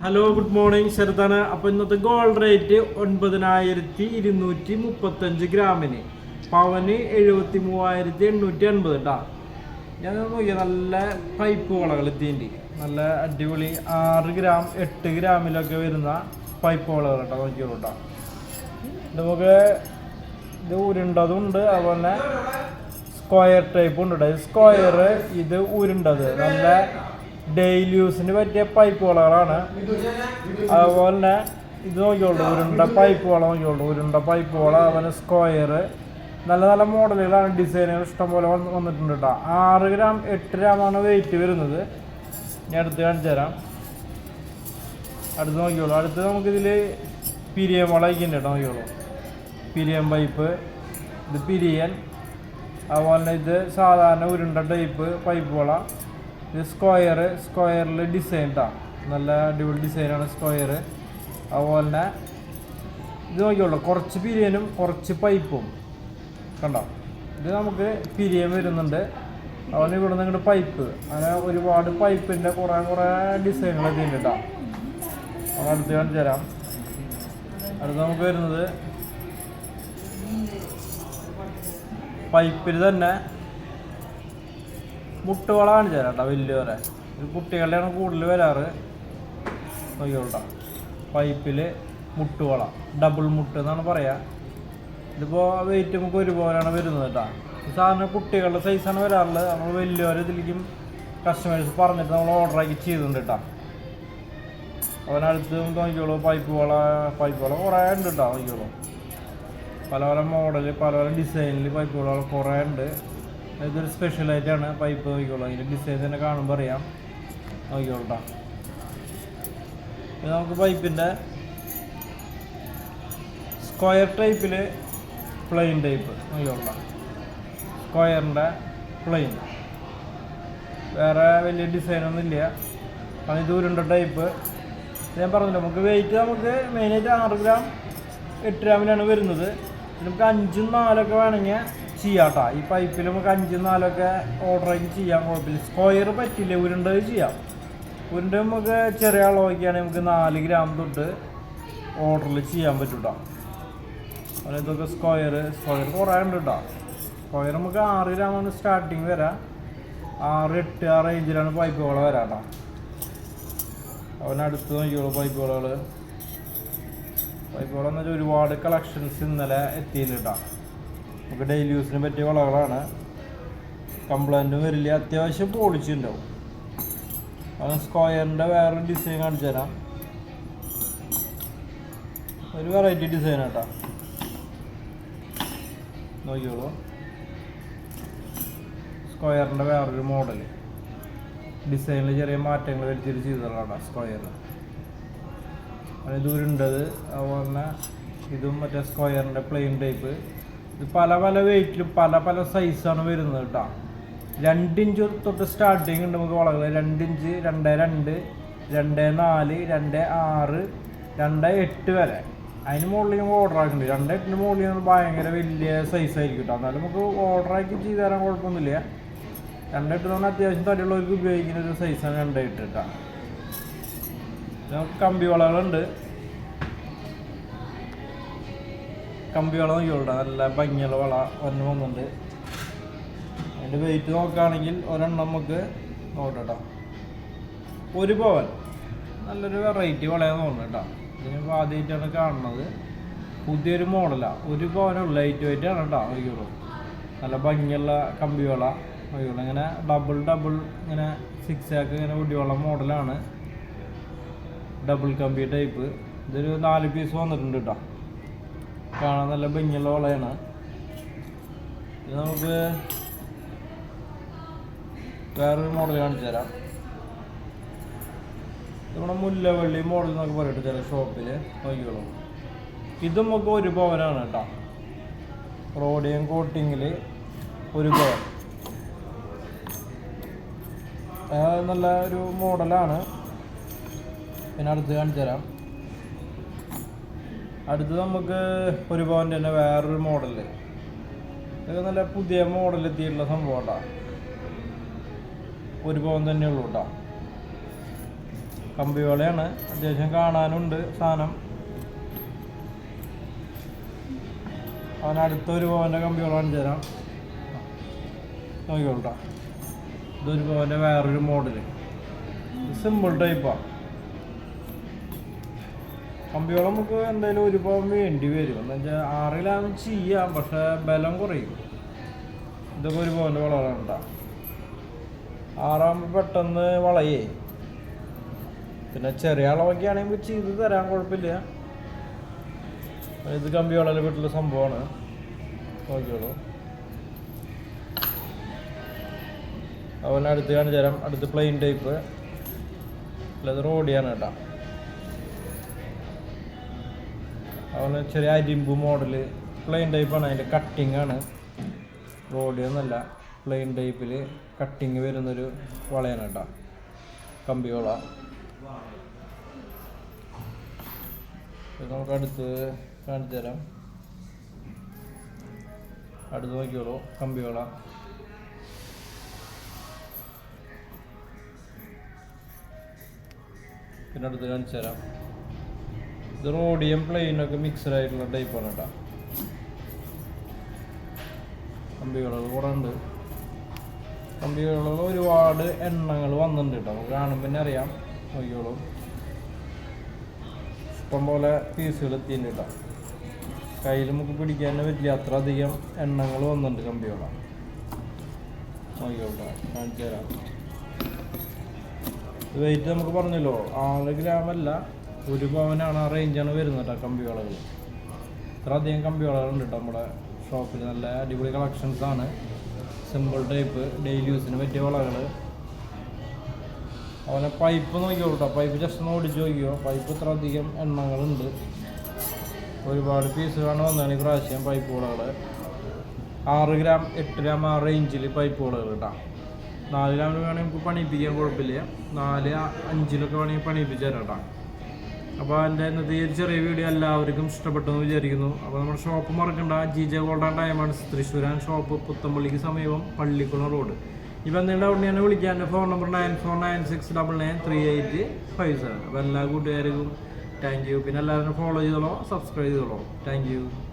Hello good morning ശരതാണ് അപ്പൊ ഇന്നത്തെ gold rate ഒൻപതിനായിരത്തി ഇരുന്നൂറ്റി മുപ്പത്തഞ്ച് ഗ്രാമിന്. പവന് എഴുപത്തി മൂവായിരത്തി എണ്ണൂറ്റി അൻപത് കേട്ടാ ഞാൻ നോക്കിയ നല്ല പൈപ്പ് വളകൾ എത്തിയിട്ട് നല്ല അടിപൊളി ആറ് ഗ്രാം എട്ട് ഗ്രാമിലൊക്കെ വരുന്ന പൈപ്പ് വളകൾ കേട്ടോ നോക്കിയോളൂ കേട്ടോ നമുക്ക് ഇത് ഉരുണ്ടതുണ്ട് അതുപോലെ സ്ക്വയർ ടൈപ്പ് ഉണ്ട് സ്ക്വയർ ഇത് ഉരുണ്ടത്. നല്ല ഡെയിലി യൂസിന് പറ്റിയ പൈപ്പ് വളകളാണ്. അതുപോലെ തന്നെ ഇത് നോക്കിയോളൂ ഉരുണ്ട പൈപ്പ് വള നോക്കിയോളൂ ഉരുണ്ട പൈപ്പ് വള അതുപോലെ സ്ക്വയർ നല്ല നല്ല മോഡലുകളാണ് ഡിസൈനുകൾ ഇഷ്ടംപോലെ വന്ന് വന്നിട്ടുണ്ട് കേട്ടോ ആറ് ഗ്രാം എട്ട് ഗ്രാമാണ് വെയിറ്റ് വരുന്നത്. ഞാൻ അടുത്ത് കാണിച്ചു തരാം. അടുത്ത് നോക്കിയോളൂ അടുത്ത് നമുക്കിതിൽ പിരിയൻ വള ഇരിക്കുന്നുണ്ട് കേട്ടോ നോക്കിയോളൂ പിരിയൻ പൈപ്പ് ഇത് പിരിയൻ. അതുപോലെ തന്നെ ഇത് സാധാരണ ഉരുണ്ട ടൈപ്പ് പൈപ്പ് വള. ഇത് സ്ക്വയർ സ്ക്വയറിൽ ഡിസൈൻ ട്ടാ. നല്ല അടിപൊളി ഡിസൈനാണ് സ്ക്വയർ അതുപോലെ തന്നെ ഇത് നോക്കിയുള്ളൂ കുറച്ച് പിരിയനും കുറച്ച് പൈപ്പും. കണ്ടോ? ഇത് നമുക്ക് പിരിയൻ വരുന്നുണ്ട്. അതുപോലെ ഇവിടെ നിന്ന് ഇങ്ങോട്ട് പൈപ്പ്. അങ്ങനെ ഒരുപാട് പൈപ്പിന്റെ കുറേ കുറേ ഡിസൈനുകൾ എത്തിയിട്ടുണ്ട് കേട്ടോ അപ്പോൾ അടുത്ത് കാണിച്ചു തരാം. അടുത്ത് നമുക്ക് വരുന്നത് പൈപ്പിൽ തന്നെ മുട്ടുവള കാണിച്ചു തരാം വലിയവരെ. ഇത് കുട്ടികളുടെയാണ് കൂടുതൽ വരാറ്. നോക്കിയോട്ടാ പൈപ്പിൽ മുട്ടുവള ഡബിൾ മുട്ട് എന്നാണ് പറയാ. ഇതിപ്പോൾ വെയിറ്റ് നമുക്ക് ഒരുപോലെയാണ് വരുന്നത് കേട്ടോ. സാധാരണ കുട്ടികളുടെ സൈസാണ് വരാറുള്ളത്. നമ്മൾ വലിയവരെ ഇതിലേക്കും കസ്റ്റമേഴ്സ് പറഞ്ഞിട്ട് നമ്മൾ ഓർഡർ ആക്കി ചെയ്തിട്ടുണ്ട് കേട്ടോ. അവനടുത്ത് നോക്കിയോളൂ പൈപ്പ് വള പൈപ്പ് വള കുറേ ഉണ്ട് കേട്ടോ നോക്കിയോളൂ പല പല മോഡൽ പല പല ഡിസൈനിൽ പൈപ്പ് വള കുറേ ഉണ്ട്. ഇതൊരു സ്പെഷ്യലായിട്ടാണ് പൈപ്പ് നോക്കിക്കോളാം അതിന്റെ ഡിസൈൻ തന്നെ കാണുമ്പോൾ അറിയാം. നോക്കിക്കോളട്ടാ ഇത് നമുക്ക് പൈപ്പിന്റെ സ്ക്വയർ ടൈപ്പിൽ പ്ലെയിൻ ടൈപ്പ് നോക്കിക്കോളാം സ്ക്വയറിന്റെ പ്ലെയിൻ വേറെ വലിയ ഡിസൈനൊന്നും ഇല്ല. അതിന് ഇത് ടൈപ്പ് ഞാൻ പറഞ്ഞില്ല നമുക്ക് വെയിറ്റ് നമുക്ക് മെയിനായിട്ട് ആറ് ഗ്രാം എട്ട് ഗ്രാമിലാണ് വരുന്നത്. നമുക്ക് അഞ്ചും നാലൊക്കെ വേണമെങ്കിൽ ചെയ്യാം കേട്ടോ ഈ പൈപ്പിൽ നമുക്ക് അഞ്ചും നാലൊക്കെ ഓർഡർ ആക്കി ചെയ്യാൻ കുഴപ്പമില്ല. സ്ക്വയർ പറ്റില്ല ഉരുണ്ടത് ചെയ്യാം. ഉരുണ്ട നമുക്ക് ചെറിയ അളവൊക്കെയാണെങ്കിൽ നമുക്ക് നാല് ഗ്രാം തൊട്ട് ഓർഡറിൽ ചെയ്യാൻ പറ്റും കേട്ടോ അതുപോലെ ഇതൊക്കെ സ്ക്വയർ സ്ക്വയർ കുറേ ഉണ്ട് കേട്ടോ. സ്ക്വയർ നമുക്ക് ആറ് ഗ്രാമാണ് സ്റ്റാർട്ടിങ് വരാം. ആറ് എട്ട് ആ റേഞ്ചിലാണ് പൈപ്പുകൾ വരാം കേട്ടോ. അവനടുത്ത് നോക്കിയോളൂ പൈപ്പുകൾ പൈപ്പുകൾ എന്ന് വെച്ചാൽ ഒരുപാട് കളക്ഷൻസ് ഇന്നലെ എത്തിയില്ല നമുക്ക് ഡെയിലി യൂസിന് പറ്റിയ വളകളാണ്. കംപ്ലൈന്റും വരില്ല. അത്യാവശ്യം പോളിച്ച് ഉണ്ടാവും അത് സ്ക്വയറിന്റെ വേറൊരു ഡിസൈൻ കാണിച്ചു തരാം. ഒരു വെറൈറ്റി ഡിസൈൻ കേട്ടോ നോക്കിയോളൂ സ്ക്വയറിന്റെ വേറൊരു മോഡൽ ഡിസൈനിൽ ചെറിയ മാറ്റങ്ങൾ വരുത്തിയിട്ട് ചെയ്തതാണ് സ്ക്വയർ. അത്. ദൂരുണ്ടത് അതുപോലെ തന്നെ ഇതും മറ്റേ സ്ക്വയറിന്റെ പ്ലെയിൻ ടൈപ്പ് പല പല വെയിറ്റിലും പല പല സൈസാണ് വരുന്നത് കേട്ടോ. രണ്ടിഞ്ച് തൊട്ട് സ്റ്റാർട്ടിങ് ഉണ്ട് നമുക്ക് വളകൾ രണ്ടിഞ്ച് രണ്ട് രണ്ട് രണ്ട് നാല് രണ്ട് ആറ് രണ്ട് എട്ട് വരെ. അതിന് മുകളിൽ നമുക്ക് ഓർഡർ ആക്കുന്നുണ്ട് രണ്ട് എട്ടിന് മുകളിൽ നമ്മൾ ഭയങ്കര വലിയ സൈസ് ആയിരിക്കും കേട്ടോ. എന്നാലും നമുക്ക് ഓർഡർ ആക്കി ചെയ്ത് തരാൻ കുഴപ്പമൊന്നുമില്ല. രണ്ട് എട്ട് തന്നെ അത്യാവശ്യം തടിയുള്ളവർക്ക് ഉപയോഗിക്കുന്ന ഒരു സൈസാണ് രണ്ട് എട്ട് കേട്ടോ. കമ്പി വളകളുണ്ട്. കമ്പി വള നോക്കിയോളൂ നല്ല ഭംഗിയുള്ള വള ഒരെണ്ണം വന്നുണ്ട് അതിന്റെ വെയിറ്റ് നോക്കുകയാണെങ്കിൽ ഒരെണ്ണം നമുക്ക് നോക്കട്ടോ ഒരു പവൻ. നല്ലൊരു വെറൈറ്റി വളയാന്ന് തോന്നുന്നു കേട്ടോ. ഇതിനിപ്പോൾ ആദ്യമായിട്ടാണ് കാണുന്നത്. പുതിയൊരു മോഡലാണ് ഒരു പവനുള്ള ലൈറ്റ് വെയിറ്റ് ആണ് കേട്ടോ. നോക്കിയോളൂ നല്ല ഭംഗിയുള്ള കമ്പി വള നോക്കിയോളൂ ഇങ്ങനെ ഡബിൾ ഡബിൾ ഇങ്ങനെ സിക്സ് ആക്ക് ഇങ്ങനെ കുടിവെള്ള മോഡലാണ് ഡബിൾ കമ്പി ടൈപ്പ് ഇതൊരു നാല് പീസ് വന്നിട്ടുണ്ട് കേട്ടോ. കാണാൻ നല്ല ഭംഗിയുള്ള വളയാണ്. ഇത് നമുക്ക് വേറൊരു മോഡൽ കാണിച്ചു തരാം. നമ്മുടെ മുല്ലവള്ളി മോഡൽ എന്നൊക്കെ പറയട്ടെ ചില ഷോപ്പിൽ നോക്കിക്കോളൂ ഇതും നമുക്ക് ഒരു പവനാണ് കേട്ടോ. റോഡിയം കോട്ടിങ്ങിൽ ഒരു പവൻ നല്ല ഒരു മോഡലാണ് പിന്നെ അടുത്ത് കാണിച്ചു തരാം. അടുത്ത് നമുക്ക് ഒരു പവന്റെ തന്നെ വേറൊരു മോഡൽ ഇതൊക്കെ നല്ല പുതിയ മോഡൽ എത്തിയിട്ടുള്ള സംഭവം കേട്ടോ. ഒരു പവൻ തന്നെ ഉള്ളൂ കേട്ടോ. കമ്പിവളയാണ് അത്യാവശ്യം കാണാനുണ്ട് സാധനം. അവൻ അടുത്തൊരു പവന്റെ കമ്പിയോള കാണിച്ചു തരാം. നോക്കിക്കോളട്ടാ ഇതൊരു പവന്റെ വേറൊരു മോഡൽ സിമ്പിൾ ടൈപ്പാണ് കമ്പിയോളം നമുക്ക് എന്തായാലും ഒരു വേണ്ടി വരും. എന്ന് വെച്ചാൽ ആറിലാകുമ്പോൾ ചെയ്യാം പക്ഷെ ബലം കുറയും. ഇതൊക്കെ ഒരു പവന്റെ വളരാണ് കേട്ടോ ആറാകുമ്പോൾ പെട്ടെന്ന് വളയേ. പിന്നെ ചെറിയ അളവൊക്കെ ആണെങ്കിൽ ചെയ്ത് തരാൻ കുഴപ്പമില്ല. ഇത് കമ്പിയോളം വീട്ടിലെ സംഭവമാണ്. നോക്കിയോളൂ അവൻ അടുത്ത് കാണിച്ചു തരാം അടുത്ത് പ്ലെയിൻ ടൈപ്പ്. അല്ലാതെ റോഡിയാണ് കേട്ടോ. അവന് ചെറിയ അരിമ്പ് മോഡൽ പ്ലെയിൻ ടൈപ്പാണ് അതിന്റെ കട്ടിങ് ആണ്. റോഡിൽ എന്നല്ല പ്ലെയിൻ ടൈപ്പിൽ കട്ടിങ് വരുന്നൊരു വളയാണ് കേട്ടോ. കമ്പിയോള ഇത് നമുക്ക് അടുത്ത് കാണിച്ചു തരാം. അടുത്ത് നോക്കിയോളൂ. കമ്പിയോള പിന്നെ അടുത്ത് കാണിച്ചു തരാം. ഇത് റോഡിയം പ്ലെയിനൊക്കെ മിക്സഡ് ആയിട്ടുള്ള ടൈപ്പാണ് കേട്ടോ കമ്പികളുകൾ കൂടെ ഉണ്ട്. കമ്പികളുകൾ ഒരുപാട് എണ്ണങ്ങൾ വന്നിട്ടുണ്ട് കേട്ടോ നമുക്ക് കാണുമ്പോൾ തന്നെ അറിയാം. നോക്കിയോളൂ ഇഷ്ടംപോലെ പീസുകൾ എത്തിയിട്ടുണ്ട് കേട്ടോ കയ്യിൽ നമുക്ക് പിടിക്കാൻ പറ്റില്ല. അത്ര അധികം എണ്ണങ്ങൾ വന്നിട്ടുണ്ട് കമ്പിയോള നോക്കിയോട്ടോ കാണിച്ചു തരാം. വെയിറ്റ് നമുക്ക് പറഞ്ഞല്ലോ. ആറ് ഗ്രാം അല്ല. ഒരു പവനാണ് ആ റേഞ്ചാണ് വരുന്നത് കേട്ടോ കമ്പി വളകൾ ഇത്ര അധികം കമ്പി വളകളുണ്ട് കേട്ടോ നമ്മുടെ ഷോപ്പിൽ നല്ല അടിപൊളി കളക്ഷൻസ് ആണ്. സിമ്പിൾ ടൈപ്പ് ഡെയിലി യൂസിന് പറ്റിയ വളകൾ അവനെ പൈപ്പ് നോക്കിയോ കേട്ടോ. പൈപ്പ് ജസ്റ്റ് ഒന്ന് ഓടിച്ച് നോക്കിയോ പൈപ്പ് ഇത്ര അധികം എണ്ണങ്ങളുണ്ട്. ഒരുപാട് പീസുകളാണ് വന്നതാണ് ഈ പ്രാവശ്യം പൈപ്പ് വളകൾ ആറ് ഗ്രാം എട്ട് ഗ്രാം ആ റേഞ്ചിൽ പൈപ്പ് വളകൾ കേട്ടോ. നാല് ഗ്രാമിൽ വേണമെങ്കിൽ നമുക്ക് പണിയിപ്പിക്കാൻ കുഴപ്പമില്ല. നാല് അഞ്ചിലൊക്കെ വേണമെങ്കിൽ പണിയിപ്പിച്ച് തരാം കേട്ടോ. അപ്പോൾ എന്റെ ഇന്നത്തെ ചെറിയ വീഡിയോ എല്ലാവർക്കും ഇഷ്ടപ്പെട്ടു എന്ന് വിചാരിക്കുന്നു. അപ്പോൾ നമ്മുടെ ഷോപ്പ് മറക്കണ്ട. G J gold and diamonds തൃശ്ശൂരാൻ shop പുത്തമ്പള്ളിക്ക് സമീപം പള്ളിക്കുളം റോഡ്. ഇപ്പം നിങ്ങളുടെ അവിടെ ഞാൻ വിളിക്കാം. എന്റെ phone number nine four nine six double nine three eight five seven അപ്പോൾ എല്ലാ കൂട്ടുകാർക്കും താങ്ക് യു പിന്നെ എല്ലാവരും ഫോളോ ചെയ്തോളൂ സബ്സ്ക്രൈബ് ചെയ്തോളൂ. Thank you